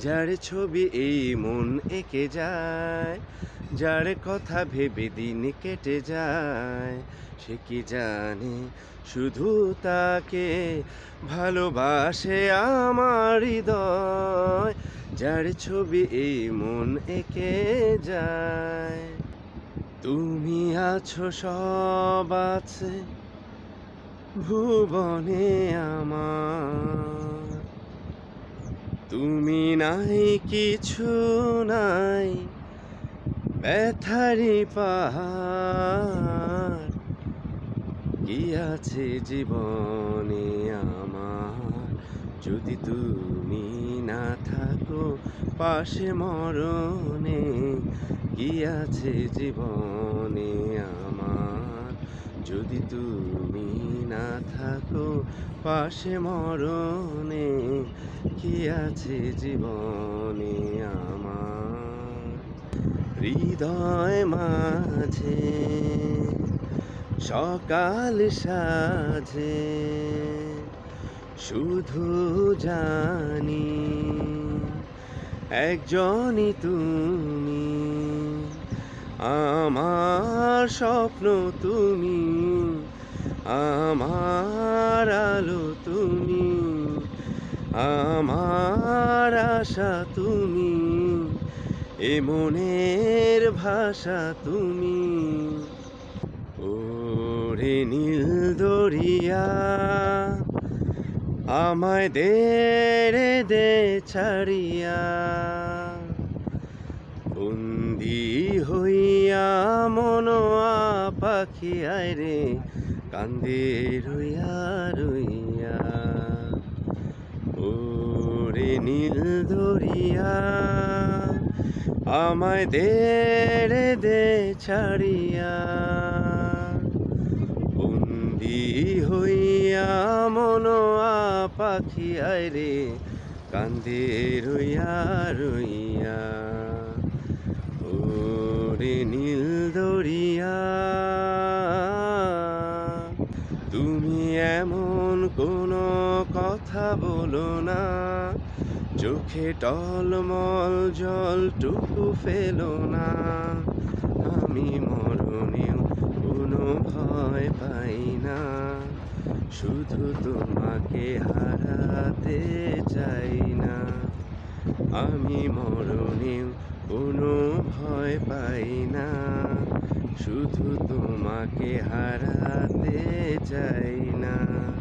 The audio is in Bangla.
যার ছবি এই মন এঁকে যায়, যার কথা ভেবে দিন কেটে যায়, সে কি জানে? শুধু তাকে ভালোবাসে আমার হৃদয়, যার ছবি এই মন এঁকে যায়। তুমি আছো, সব আছে, ভুবনে আমার। তুমি নাই, কিছু নাই। ব্যথারি পাহাড়। কি আছে জীবনে আমার? যদি তুমি না থাকো পাশে মরণে, কি আছে জীবনে আমার? যদি তুমি না থাকো, পাশে মরণে কি আছে জীবনে আমার? হৃদয় মাঝে, সকাল সাজে শুধু জানি একজনই তুমি, আমার স্বপ্ন তুমি। আমার আলো তুমি, আমার আশা তুমি, এ মনের ভাষা তুমি। ওরে নীল দরিয়া, আমায় দে দে ছাড়িয়া। বন্দি হইয়া মনোয়া পাখি, আয় রে কান্দে রইয়া রইয়া, ওরে নীল দরিয়া আমায় দে রে দে ছাড়িয়া, বন্দি হইয়া মনোয়া পাখি আয় রে কান্দে রইয়া রইয়া, ওরে নীল দরিয়া কোনো কথা বলো না। চোখে টলমল জলটুকু ফেলো না। আমি মরণেও কোনো ভয় পাই না। শুধু তোমাকে হারাতে চাই না। আমি মরণেও কোনো ভয় পাই না। শুধু তোমাকে হারাতে চাই না।